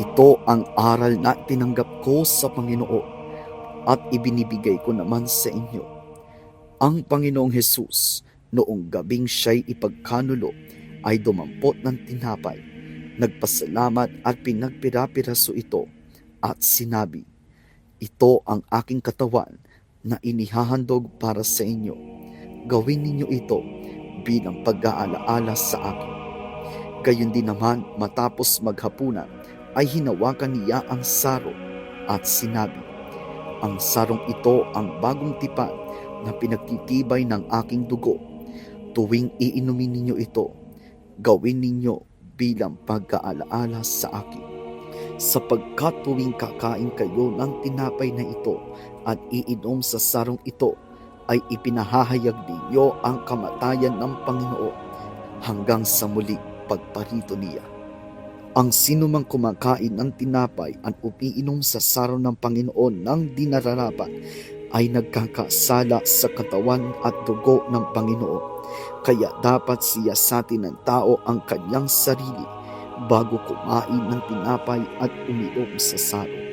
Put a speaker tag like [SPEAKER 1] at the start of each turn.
[SPEAKER 1] Ito ang aral na tinanggap ko sa Panginoon at ibinibigay ko naman sa inyo. Ang Panginoong Hesus, noong gabing siya'y ipagkanulo, ay dumampot ng tinapay, nagpasalamat at pinagpirapiraso ito at sinabi, Ito ang aking katawan na inihahandog para sa inyo. Gawin ninyo ito bilang pag-aalaala sa akin. Gayon din naman matapos maghapunan ay hinawakan niya ang saro at sinabi, Ang sarong ito ang bagong tipan na pinagtitibay ng aking dugo. Tuwing iinumin ninyo ito, gawin ninyo bilang pagkaalaala sa akin. Sapagkat tuwing kakain kayo ng tinapay na ito at iinom sa sarong ito, ay ipinahahayag ninyo ang kamatayan ng Panginoon hanggang sa muli pagparito niya. Ang sinumang kumakain ng tinapay at umiinom sa saro ng Panginoon ng dinararapat ay nagkakasala sa katawan at dugo ng Panginoon. Kaya dapat siya sa ng tao ang kanyang sarili bago kumain ng tinapay at uminom sa saro.